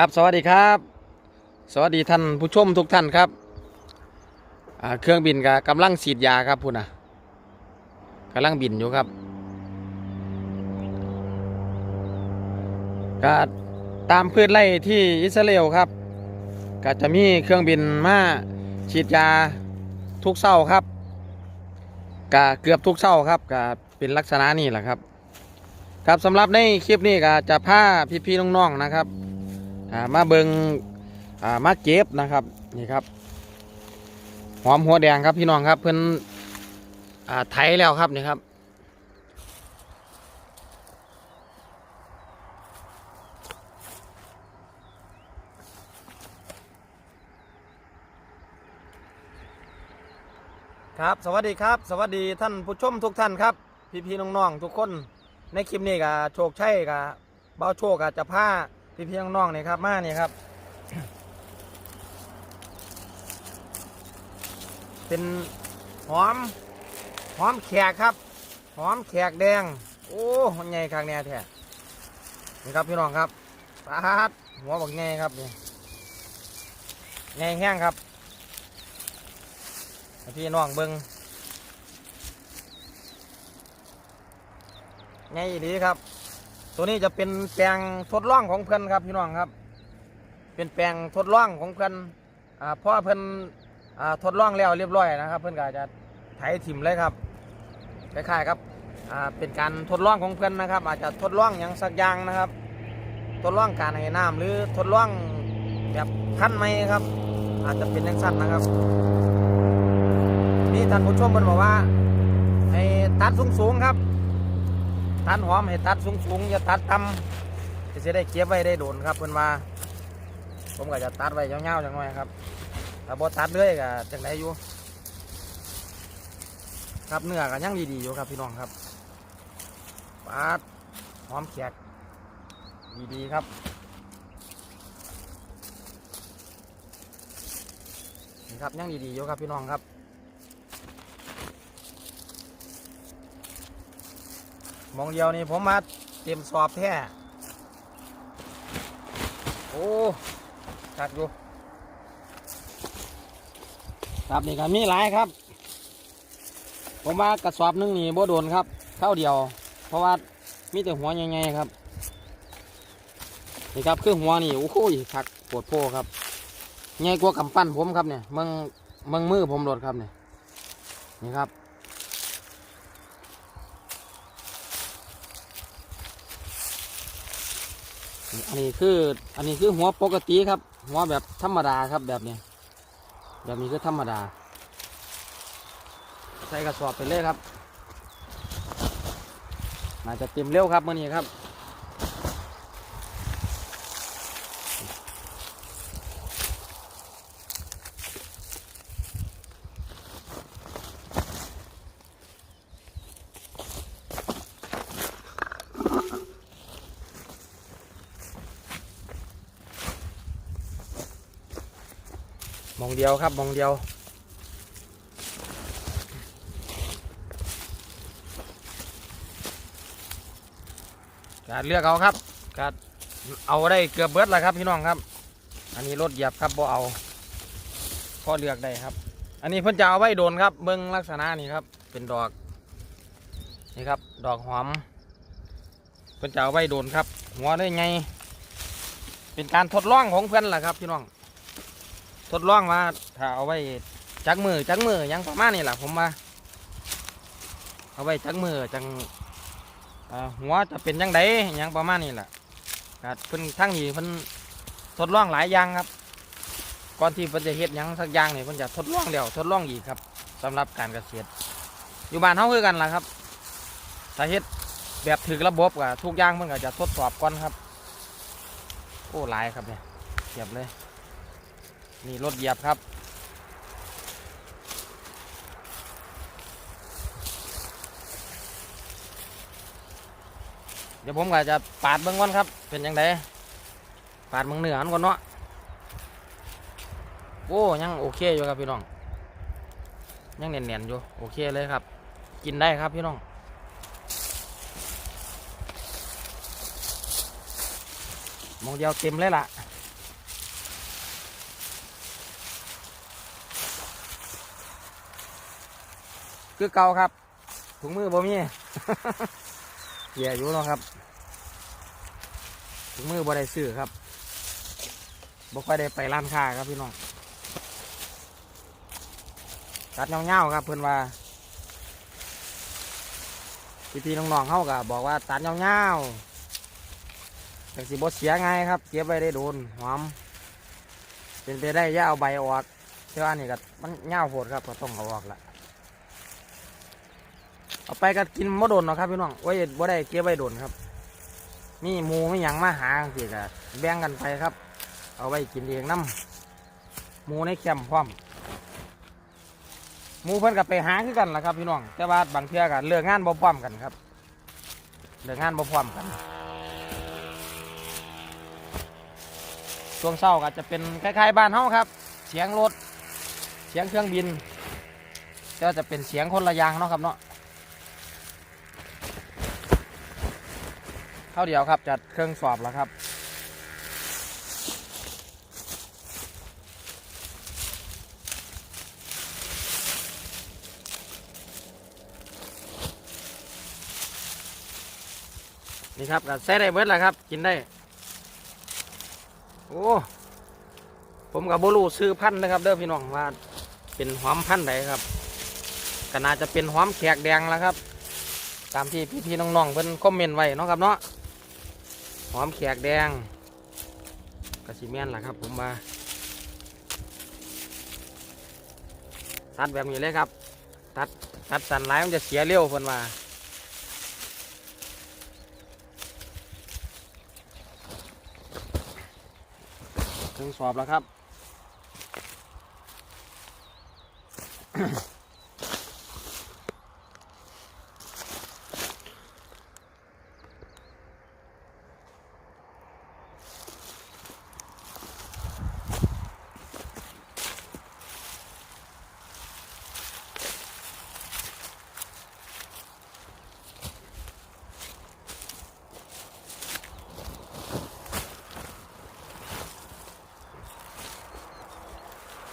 ครับสวัสดีครับ สวัสดีท่านผู้ชมทุกท่านครับเครื่องบินกับกำลังฉีดยาครับพุ่นนะกำลังบินอยู่ครับก็ตามพืชไร่ที่อิสราเอลครับก็จะมีเครื่องบินมาฉีดยาทุกเศร้าครับก็เกือบทุกเศร้าครับก็เป็นลักษณะนี้แหละครับ ครับสำหรับในคลิปนี้ก็จะพาพี่ๆน้องๆนะครับ อ่ามาเบิงอ่ามาเก็บนะครับนี่ครับหอมหัวแดงครับพี่น้องครับเพิ่นอ่าไถแล้วครับนี่ครับครับสวัสดีครับ สวัสดีท่านผู้ชมทุกท่านครับ พี่ๆน้องๆทุกคนในคลิปนี้ก็โชคชัยกับเบ้าโชคก็จะพา พี่พี่น้องๆนี่ครับมานี่ครับ เป็นหอม หอมแขกครับ หอมแขกแดง โอ้มันใหญ่ข้างแน่แท้นี่ครับพี่น้องครับปาดหัวบักใหญ่ครับนี่ใหญ่แห้งครับ พี่น้องเบิ้งใหญ่ดีครับ ตัวนี้จะเป็นแปลงทดลองของเพื่อนครับพี่น้องครับ เป็นแปลงทดลองของเพื่อนอ่าเพราะว่าเพื่อนอ่าทดลองแล้วเรียบร้อยนะครับ เพื่อนก็จะไถถิ่มเลยครับคล้ายๆครับอ่าเป็นการทดลองของเพื่อนนะครับ อาจจะทดลองอย่างสักอย่างนะครับ ทดลองการให้น้ำหรือทดลองแบบขั้นไหมครับ อาจจะเป็นอย่างสั้นนะครับ นี่ท่านผู้ชมเพิ่นบอกว่าให้ตัดสูงๆครับ ตัดหอมให้ตัดสูงๆอย่าตัดต่ำจะได้เก็บไว้ได้โดนครับเพิ่อนว่า ผมก็จะตัดไว้ยาๆจังหน่อยครับถ้าบ่ตัดเลยก็จังไดอยู่ครับเนื้อก็ยังดีๆอยู่ครับพี่น้องครับปาดหอมแขกดีๆครับนี่ครับยังดีๆอยู่ครับพี่น้องครับ มองเดียวนี่ผมมาเตรียมสอบแท้โอ้ชัดอยู่ครับนี่ก็มีหลายครับ ผมว่ากระสอบหนึงนี่บ่โดนครับเท่าเดียว เพราะว่ามีแต่หัวใหญ่ๆครับนี่ครับคือหัวนี่โอ้โหคักปวดโพครับใหญ่กว่ากำปั้นผมครับเนี่ยมืองมืองมือผมโดดครับเนี่ยนี่ครับ อันนี้คืออันนี้คือหัวปกติครับ หัวแบบธรรมดาครับแบบนี้ แบบนี้คือธรรมดา ใส่กระสอบไปเลยครับน่าจะเต็มเร็วครับมื่อนี้ครับ องเดียวครับมองเดียว การเลือกเอาครับการเอาได้เกือบเบิดแล้วครับพี่น้องครับ อันนี้รถเหยียบครับบ่เอาพอเลือกได้ครับ อันนี้เพิ่นจะเอาไว้โดนครับ เบิ้งลักษณะนี่ครับ เป็นดอกนี่ครับ ดอกหอมเพิ่นจะเอาไว้โดนครับ หัวได้ไง เป็นการทดลองของเพื่อนแหละครับพี่น้อง ทดลองว่าถ้าเอาไว้จักมือจักมือยังประมาณนี้แหละผมมาเอาไว้จักมือจังหัวจะเป็นยังไงยังประมาณนี้แหละก็เพิ่นทั้งนี้เพิ่นทดลองหลายอย่างครับก่อนที่เพิ่นจะเฮ็ดยังสักอย่างนี่เพิ่นจะทดลองเดียวทดลองอีกครับสำหรับการเกษตร อยู่บ้านเฮาคือกันล่ะครับถ้าเฮ็ดแบบถึกระบบก็ทุกอย่างเพิ่นก็จะทดสอบก่อนครับโอ้หลายครับเนี่ยเทียบเลย นี่รถเหยียบครับ เดี๋ยวผมก็จะปาดเบื้องก่อนครับ เป็นยังไงปาดเบื้องเหนืออันก่อนเนาะโอ้ยังโอเคอยู่ครับพี่น้อง ยังเนียนๆอยู่โอเคเลยครับ กินได้ครับพี่น้องมองเดียวเต็มเลยล่ะ คือเก่าครับถุงมือบ่มีเกียอยู่เนาะครับถุงมือบ่ได้ซื้อครับบ่ค่อยได้ไปร้านค้าครับพี่น้องตัดเงาๆครับเพื่อนว่าพี่ๆน้องๆเขาก็บอกว่าตัดเงาๆแต่สิบ่เสียไงายครับ เก็บไว้ได้โดนหอมเป็นไปได้อย่าเอาใบออกเท่านนี้ก็มันเงาโหดครับก็ต้องเอาออกละ เอาไปก็กินมะโดนเนาะครับพี่น้องไว้บ่ได้เก็บไว้โดนครับมีหมูไม่ยังมาหาสิก็แบ่งกันไปครับ เอาไว้กินเองน้ำมูในแคมพร้อมมูเพิ่นกับไปหาคือกันละครับพี่น้องแต่ว่าบางเทื่อกันเลิกงานบ่พร้อมกันครับเลิกงานบ่พร้อมกันช่วงเช้าก็จะเป็นคล้ายๆบ้านเฮาครับ เสียงรถเสียงเครื่องบินก็จะเป็นเสียงคนละยางเนาะครับเนาะ ข้าเดียวครับ จัดเครื่องสอบแล้วครับนี่ครับก็ใช้ได้เบิดแล้วครับ กินได้ โอ้ ผมกับโบลูซื้อพันธุ์นะครับ เด้อพี่น้องว่า เป็นหอมพันธุ์ใดครับก็น่าจะเป็นหอมแขกแดงแล้วครับ ตามที่พี่ๆน้องๆเพิ่นคอมเมนต์ไว้เนาะครับเนาะ อมแขกแดงกระสีแม่นล่ะครับผมมาตัดแบบนี้เลยครับ ตัดตัดสันไล่มันจะเสียเร็วคนว่าถึงสอบแล้วครับ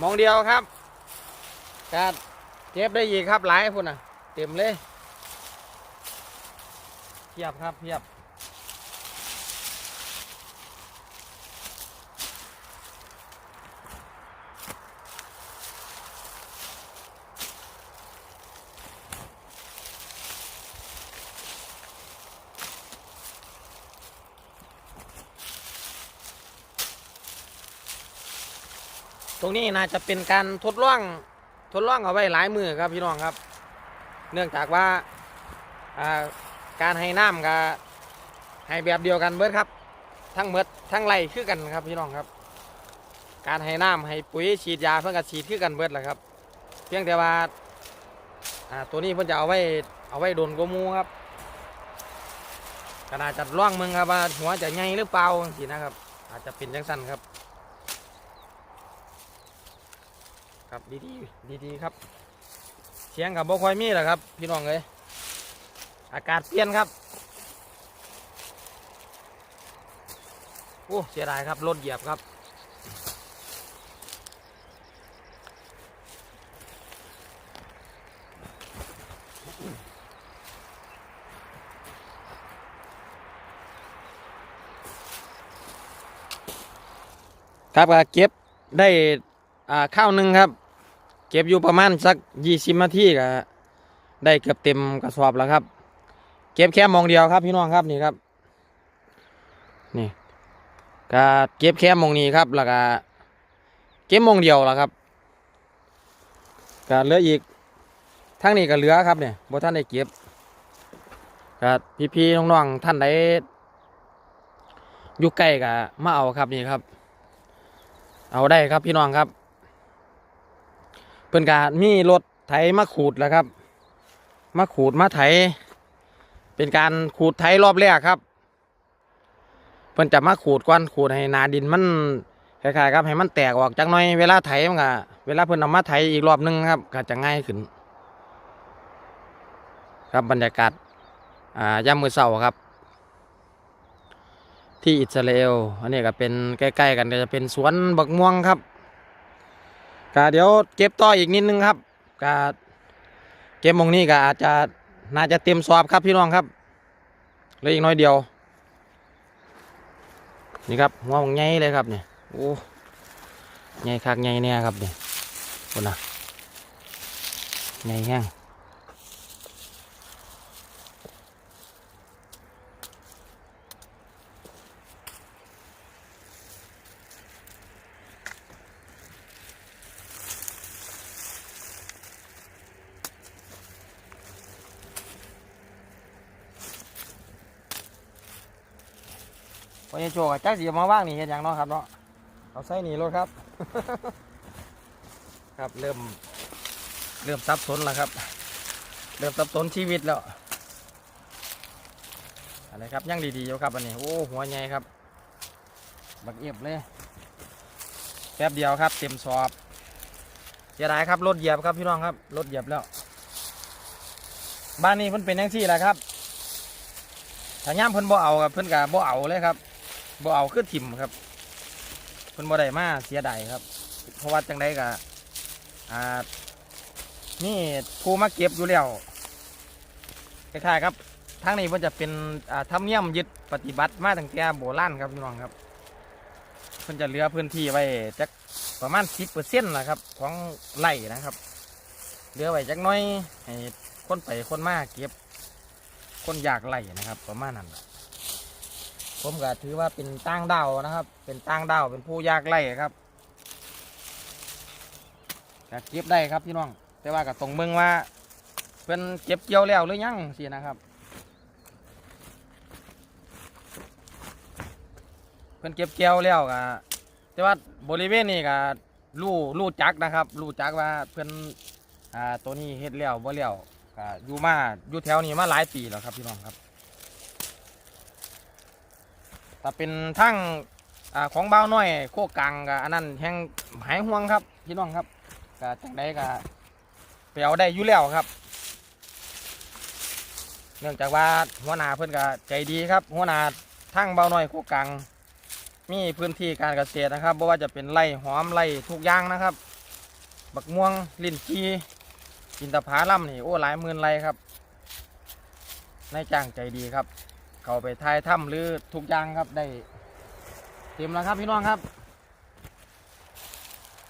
มองเดียวครับก็เก็บได้อีกครับหลายพุ่นอะ เต็มเลยเทียบครับเทียบ รงนี้น่าจะเป็นการทดลองทดลองเอาไว้หลายมือครับพี่น้องครับ เนื่องจากว่าการให้น้ำกับให้แบบเดียวกันเบิดครับ ทั้งเบิดทั้งไรคือกันครับพี่น้องครับ การให้น้ำให้ปุ๋ยฉีดยาเพื่อกับฉีดคือกันเบิดแหละครับ เพียงแต่ว่าตัวนี้เพิ่นจะเอาไว้เอาไว้โดนกมูครับก็น่าจะล่องมึงครับว่าหัวจะใหญ่หรือเปล่าสินะครับ อาจจะเป็นจังสั้นครับ ครับดีดีดีดีครับ เสียงกับบ่ค่อยมีแหละครับ พี่น้องเลยอากาศเปลี่ยนครับโอ้เสียดายครับรถเหยียบครับครับก็เก็บได้ อ่าข้าวหนึ่งครับ เก็บอยู่ประมาณสักยี่สิบนาทีก็ได้เกือบเต็มกระสอบแล้วครับ เก็บแค่มองเดียวครับพี่น้องครับนี่ครับ นี่ก็เก็บแค่มองนี้ครับแล้วก็เก็บมองเดียวแล้วครับก็เหลืออีกทั้งนี้ก็เหลือครับเนี่ยบ่ท่านได้เก็บก็พี่ๆน้องๆท่านใดอยู่ใกล้ก็มาเอาครับนี่ครับ เอาได้ครับพี่น้องครับ เพิ่นกามีรถไถมาขูดแล้วครับ มาขูดมาไถ เป็นการขูดไถรอบแรกครับ เพิ่อนจะมาขูดก่อนขูดให้นาดินมันคล้ายๆครับให้มันแตกออกจักหน่อยเวลาไถมันก็เวลาเพิ่อนเอามาไถอีกรอบหนึงครับก็จะง่ายขึ้น ครับบรรยากาศอ่ายามมือเช้าครับ ที่อิสราเอลอันนี้ก็เป็นใกล้ ๆ กันก็จะเป็นสวนบักม่วงครับ กะเดี๋ยวเก็บต่ออีกนิดนึงครับกะเกมมงนี้กะอาจจะน่าจะเต็มสอบครับพี่น้องครับเหลืออีกน้อยเดียว นี่ครับหัวของใหญ่เลยครับเนี่ยโอ้ใหญ่คักใหญ่เนี่ยครับเนี่ยคนน่ะใหญ่แห้ง พอจะโชว์จักสีมาว่างนี่เห็นอย่างเนาะครับเนาะเอาใส่นี่รถครับ ครับเริ่มเริ่มสับสนแล้วครับ เริ่มสับสนชีวิตแล้วอะไรครับยังดีๆอยู่ครับอันนี้โอ้หัวใหญ่ครับ บักเอียบเลยแป๊บเดียวครับ เต็มสอบเสียดายครับรถเหยียบครับพี่น้องครับรถเหยียบแล้ว บ้านนี้เพิ่นเป็นยังซี่แหละครับถ้าย่ามเพิ่นบ่เอาครับเพิ่นก็บ่เอาเลยครับ บ่เอาคือถิ่มครับเพิ่นบ่ได้มาเสียดายครับ เพราะว่าจังไดก็อ่านี่ผู้มาเก็บอยู่แล้วคล้ายๆครับทางนี้เพิ่นจะเป็นธรรมเนียมยึดปฏิบัติมาตั้งแต่โบราณครับพี่น้องครับเพิ่นจะเหลือพื้นที่ไว้จักประมาณสิบเปอร์เซ็นต์นะครับ ของไร่นะครับเหลือไว้จักน้อยให้คนไปคนมาเก็บ คนอยากไร่นะครับ ประมาณนั้นล่ะ ผมก็ถือว่าเป็นต่างดาวนะครับ เป็นต่างดาวเป็นผู้ยากไร่ครับก็เก็บได้ครับพี่น้อง แต่ว่าก็ตรงเมืองว่า เพิ่นเก็บเกี่ยวแล้วหรือยังสินะครับ เพิ่นเก็บเกี่ยวแล้วก็แต่ว่าบริเวณนี้ก็รู้รู้จักนะครับรู้จักว่าเพิ่อนอ่าตัวนี้เฮ็ดแล้วบ่แล้วก็อยู่มาอยู่แถวนี้มาหลายปีแล้วครับพี่น้องครับ ถ้าเป็นทั้งอาของเบ้าวน้อยโคกลางก็อันนั้นแห่งหายห่วงครับพี่น้องครับก็จังได้ก็ไปเอาได้อยู่แล้วครับ เนื่องจากว่าหัวหน้าเพิ่อนก็ใจดีครับ หัวหน้าทั้งเบ้าวน้อยโคกลางมีพื้นที่การเกษตรนะครับไม่ว่าจะเป็นไร่หอมไร่ทุกอย่างนะครับ บักม่วงลิ้นจีอินทผลัมนี่โอ้หลายหมื่นไร่ครับนายจ้างใจดีครับ เขาไปทายถ้ำหรือทุกอย่างครับได้เต็มแล้วครับพี่น้องครับ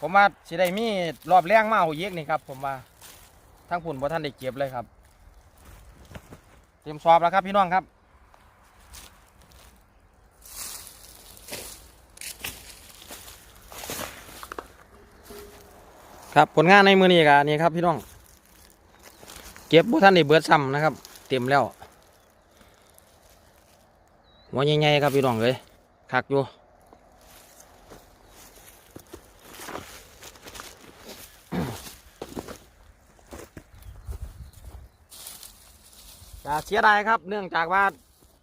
ผมว่าสิได้มีรอบแรงมาเอาเยกนี่ครับผมว่าทั้งผุนบ่ท่านได้เก็บเลยครับ เตรียมสอบแล้วครับพี่น้องครับครับผลงานในมือนี้ก็นี่ครับพี่น้อง เก็บบุท่านได้เบิดซ้ำนะครับ เต็มแล้ว หัวใหญ่ๆครับพี่น้องเลยคักอยู่จะเสียดายครับ เนื่องจากว่า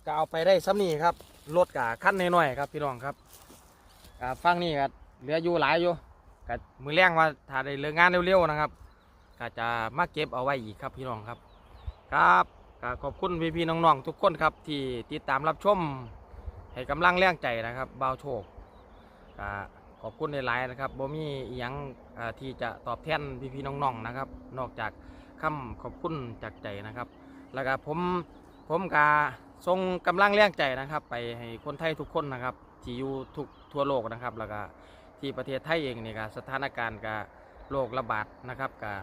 ก็เอาไปได้ซ้ำนี่ครับรถกับขั้นน้อยๆครับพี่น้องครับกับฟังนี่ก็เหลืออยู่หลายอยู่ก็มือแรงว่าถ้าได้เลิกงานเร็วๆนะครับก็จะมาเก็บเอาไว้อีกครับพี่น้องครับ ครับ ก็ขอบคุณพี่ๆน้องๆทุกคนครับที่ติดตามรับชมให้กำลังแรงใจนะครับบ่าวโชคก็ขอบคุณในหลายๆนะครับบ่มีอหยังอ่าที่จะตอบแทนพี่ๆน้องๆนะครับ นอกจากคำขอบคุณจากใจนะครับ แล้วก็ผมผมก็ส่งกำลังแรงใจนะครับ ไปให้คนไทยทุกคนนะครับที่อยู่ทุกทั่วโลกนะครับ แล้วก็ที่ประเทศไทยเองนี่ก็สถานการณ์กับโรคระบาดนะครับก็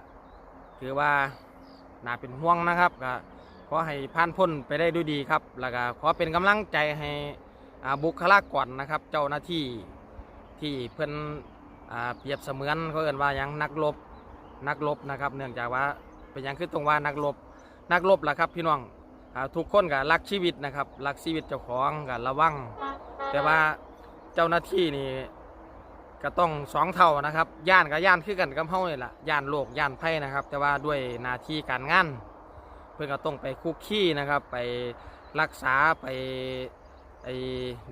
ถือว่าน่าเป็นห่วงนะครับก็ ขอให้ผ่านพ้นไปได้ด้วยดีครับ แล้วก็ขอเป็นกำลังใจให้บุคลากรนะครับ เจ้าหน้าที่ที่เพิ่นอ่าเปรียบเสมือนเขาเอ่นว่ายังนักรบนักรบนะครับ เนื่องจากว่าเป็นยังคือตรงว่านักรบนักรบล่ะครับ พี่น้องอทุกคนก็รักชีวิตนะครับรักชีวิตเจ้าของก็ระวัง แต่ว่าเจ้าหน้าที่นี่ก็ต้องสองเท่านะครับย่านกับย่านคือกันกับเฮานี่แหละย่านโลกย่านไพ่นะครับ แต่ว่าด้วยหน้าที่การงาน เพื่อนก็ต้องไปคุกคีนะครับ ไปรักษาไปไอ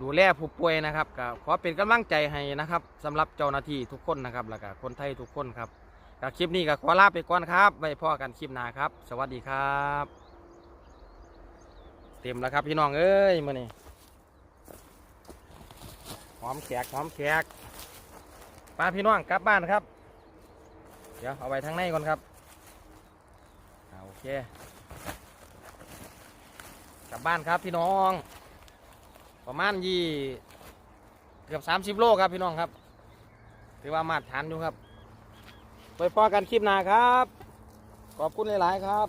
ดูแลผู้ป่วยนะครับก็ขอเป็นกำลังใจให้นะครับสำหรับเจ้าหน้าที่ทุกคนนะครับแล้วก็คนไทยทุกคนครับกับคลิปนี้ก็ขอลาไปก่อนครับไว้พอกันคลิปหน้าครับ สวัสดีครับ เต็มแล้วครับพี่น้องเอ้ยมื่อนี้หอมแขกหอมแขกป้าพี่น้องกลับบ้านครับ เดี๋ยวเอาไว้ทางในก่อนครับโอเค กลับบ้านครับพี่น้อง ประมาณยี่เกือบสามสิบโลครับพี่น้องครับ ถือว่ามาตรฐานอยู่ครับ ไปพอกันคลิปหน้าครับ ขอบคุณหลาย ๆ ครับ